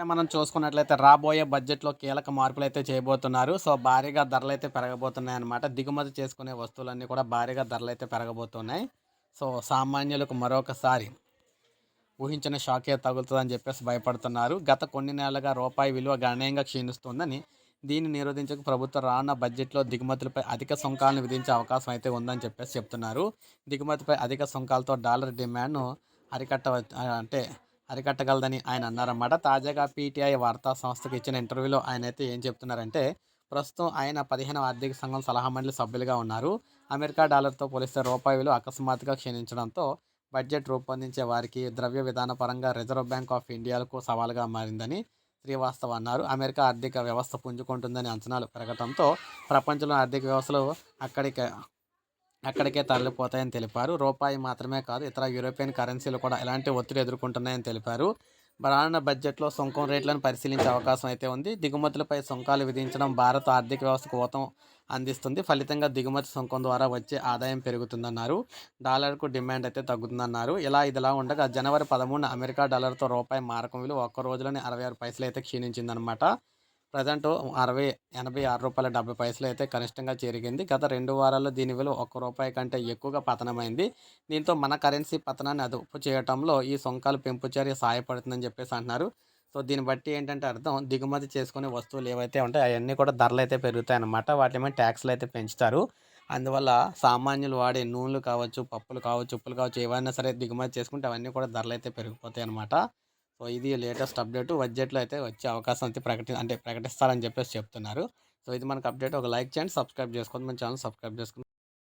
ఇప్పుడే మనం చూసుకున్నట్లయితే రాబోయే బడ్జెట్లో కీలక మార్పులు అయితే చేయబోతున్నారు. సో భారీగా ధరలు అయితే పెరగబోతున్నాయి అన్నమాట. దిగుమతి చేసుకునే వస్తువులన్నీ కూడా భారీగా ధరలు అయితే పెరగబోతున్నాయి. సో సామాన్యులకు మరొకసారి ఊహించిన షాకే తగులుతుందని చెప్పేసి భయపడుతున్నారు. గత కొన్ని నెలలుగా రూపాయి విలువ గణనీయంగా క్షీణిస్తుందని దీన్ని నిరోధించక ప్రభుత్వం రానున్న బడ్జెట్లో దిగుమతులపై అధిక సుంకాలను విధించే అవకాశం అయితే ఉందని చెప్పేసి చెప్తున్నారు. దిగుమతిపై అధిక సుంకాలతో డాలర్ డిమాండ్ను అరికట్ట అంటే అరికట్టగలదని ఆయన అన్నారన్నమాట. తాజాగా పీటీఐ వార్తా సంస్థకు ఇచ్చిన ఇంటర్వ్యూలో ఆయన అయితే ఏం చెప్తున్నారంటే ప్రస్తుతం ఆయన పదిహేను ఆర్థిక సంఘం సలహా మండలి సభ్యులుగా ఉన్నారు. అమెరికా డాలర్తో పోలిస్తే రూపాయి విలువ అకస్మాత్తుగా క్షీణించడంతో బడ్జెట్ రూపొందించే వారికి ద్రవ్య విధాన పరంగా రిజర్వ్ బ్యాంక్ ఆఫ్ ఇండియాకు సవాలుగా మారిందని శ్రీవాస్తవ్ అన్నారు. అమెరికా ఆర్థిక వ్యవస్థ పుంజుకుంటుందని అంచనాలు పెరగడంతో ప్రపంచంలో ఆర్థిక వ్యవస్థలు అక్కడికి అక్కడికే తరలిపోతాయని తెలిపారు. రూపాయి మాత్రమే కాదు ఇతర యూరోపియన్ కరెన్సీలు కూడా ఎలాంటి ఒత్తిడి ఎదుర్కొంటున్నాయని తెలిపారు. రానున్న బడ్జెట్లో సుంకం రేట్లను పరిశీలించే అవకాశం అయితే ఉంది. దిగుమతులపై సుంకాలు విధించడం భారత ఆర్థిక వ్యవస్థకు ఊతం అందిస్తుంది. ఫలితంగా దిగుమతి సుంకం ద్వారా వచ్చే ఆదాయం పెరుగుతుందన్నారు. డాలర్కు డిమాండ్ అయితే తగ్గుతుందన్నారు. ఇలా ఇదిలా ఉండగా జనవరి పదమూడున అమెరికా డాలర్తో రూపాయి మారకం విలువ ఒక్క రోజులోనే అరవై ఆరు పైసలు అయితే క్షీణించిందనమాట ప్రజెంట్ అరవై ఎనభై ఆరు రూపాయల డెబ్బై పైసలు అయితే కనిష్టంగా చేరిగింది. గత రెండు వారాల్లో దీని విలువ ఒక్క రూపాయి కంటే ఎక్కువగా పతనమైంది. దీంతో మన కరెన్సీ పతనాన్ని అదుపు చేయడంలో ఈ సొంకాలు పెంపు చర్య సహాయపడుతుందని చెప్పేసి అంటున్నారు. సో దీన్ని బట్టి ఏంటంటే అర్థం దిగుమతి చేసుకునే వస్తువులు ఏవైతే ఉంటాయో అవన్నీ కూడా ధరలు అయితే పెరుగుతాయన్నమాట. వాటి మీద ట్యాక్స్లు అయితే పెంచుతారు. అందువల్ల సామాన్యులు వాడే నూనెలు కావచ్చు పప్పులు కావచ్చు ఉప్పులు కావచ్చు ఏవైనా సరే దిగుమతి చేసుకుంటే అవన్నీ కూడా ధరలు అయితే పెరిగిపోతాయి అన్నమాట సో ఇది లేటెస్ట్ అప్డేట్. బడ్జెట్లో అయితే వచ్చే అవకాశం అయితే ప్రకటి అంటే ప్రకటిస్తారని చెప్పేసి చెప్తున్నారు. సో ఇది మనకు అప్డేట్. ఒక లైక్ చేయండి సబ్స్క్రైబ్ చేసుకోండి. మన ఛానల్ సబ్స్క్రైబ్ చేసుకోండి.